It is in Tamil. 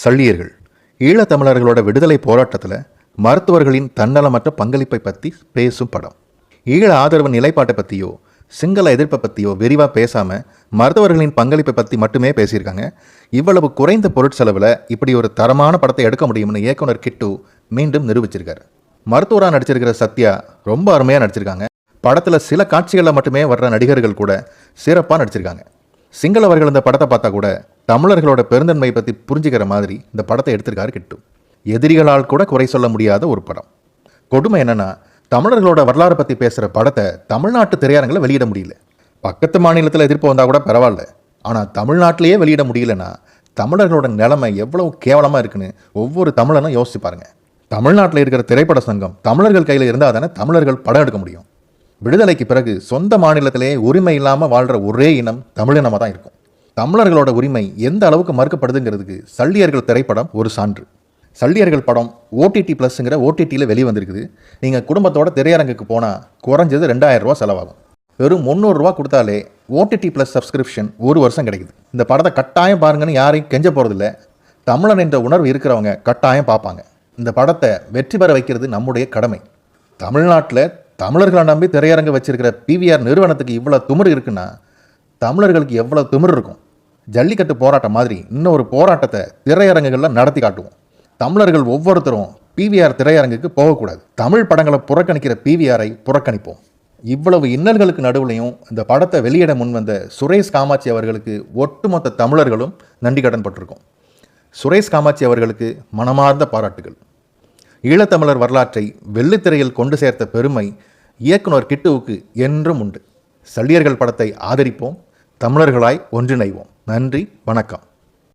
சள்ளியர்கள் ஈழத்தமிழர்களோட விடுதலை போராட்டத்தில் மருத்துவர்களின் தன்னலமற்ற பங்களிப்பை பற்றி பேசும் படம். ஈழ ஆதரவு நிலைப்பாட்டை பற்றியோ சிங்கள எதிர்ப்பை பற்றியோ விரிவாக பேசாமல் மருத்துவர்களின் பங்களிப்பை பற்றி மட்டுமே பேசியிருக்காங்க. இவ்வளவு குறைந்த பொருட்செலவில் இப்படி ஒரு தரமான படத்தை எடுக்க முடியும்னு இயக்குனர் கிட்டு மீண்டும் நிரூபிச்சிருக்காரு. மருத்துவராக நடிச்சிருக்கிற சத்யா ரொம்ப அருமையாக நடிச்சிருக்காங்க. படத்தில் சில காட்சிகளில் மட்டுமே வர்ற நடிகர்கள் கூட சிறப்பாக நடிச்சிருக்காங்க. சிங்களவர்கள் இந்த படத்தை பார்த்தா கூட தமிழர்களோட பெருந்தன்மை பற்றி புரிஞ்சுக்கிற மாதிரி இந்த படத்தை எடுத்திருக்காரு கிட்டும் எதிரிகளால் கூட குறை சொல்ல முடியாத ஒரு படம். கொடுமை என்னென்னா தமிழர்களோட வரலாறு பற்றி பேசுகிற படத்தை தமிழ்நாட்டு திரையரங்கில் வெளியிட முடியல. பக்கத்து மாநிலத்தில் எதிர்ப்பு வந்தால் கூட பரவாயில்ல. ஆனால் தமிழ்நாட்டிலேயே வெளியிட முடியலன்னா தமிழர்களோட நிலைமை எவ்வளோ கேவலமாக இருக்குன்னு ஒவ்வொரு தமிழனும் யோசிச்சு பாருங்க. தமிழ்நாட்டில் இருக்கிற திரைப்பட சங்கம் தமிழர்கள் கையில் இருந்தால் தானே தமிழர்கள் படம் எடுக்க முடியும். விடுதலைக்கு பிறகு சொந்த மாநிலத்திலே உரிமை இல்லாமல் வாழ்கிற ஒரே இனம் தமிழினமாக தான் இருக்கும். தமிழர்களோட உரிமை எந்த அளவுக்கு மறுக்கப்படுதுங்கிறதுக்கு சள்ளியர்கள் திரைப்படம் ஒரு சான்று. சள்ளியர்கள் படம் ஓடிடி ப்ளஸ்ங்கிற ஓடிடியில் வெளியே வந்திருக்குது நீங்கள் குடும்பத்தோட திரையரங்குக்கு போனால் குறைஞ்சது ரெண்டாயிரம் ரூபா செலவாகும். வெறும் முந்நூறுரூவா கொடுத்தாலே ஓடிடி ப்ளஸ் சப்ஸ்கிரிப்ஷன் ஒரு வருஷம் கிடைக்குது. இந்த படத்தை கட்டாயம் பாருங்கன்னு யாரையும் கெஞ்ச போகிறதில்ல தமிழன் என்ற உணர்வு இருக்கிறவங்க கட்டாயம் பார்ப்பாங்க. இந்த படத்தை வெற்றி பெற வைக்கிறது நம்முடைய கடமை. தமிழ்நாட்டில் தமிழர்களை நம்பி திரையரங்கு வச்சிருக்கிற பிவிஆர் நிறுவனத்துக்கு இவ்வளோ துமிர் இருக்குன்னா தமிழர்களுக்கு எவ்வளோ திமிர் இருக்கும்? ஜல்லிக்கட்டு போராட்டம் மாதிரி இன்னொரு போராட்டத்தை திரையரங்குகளில் நடத்தி காட்டுவோம். தமிழர்கள் ஒவ்வொருத்தரும் பிவிஆர் திரையரங்குக்கு போகக்கூடாது. தமிழ் படங்களை புறக்கணிக்கிற பிவிஆரை புறக்கணிப்போம். இவ்வளவு இன்னல்களுக்கு நடுவுலையும் இந்த படத்தை வெளியிட முன்வந்த சுரேஷ் காமாட்சி அவர்களுக்கு ஒட்டுமொத்த தமிழர்களும் நன்றி கடன் பட்டிருக்கோம். சுரேஷ் காமாட்சி அவர்களுக்கு மனமார்ந்த பாராட்டுகள். ஈழத்தமிழர் வரலாற்றை வெள்ளித்திரையில் கொண்டு சேர்த்த பெருமை இயக்குனர் கிட்டுவுக்கு என்றும் உண்டு. சள்ளியர்கள் படத்தை ஆதரிப்போம். தமிழர்களாய் ஒன்றிணைவோம். நன்றி வணக்கம்.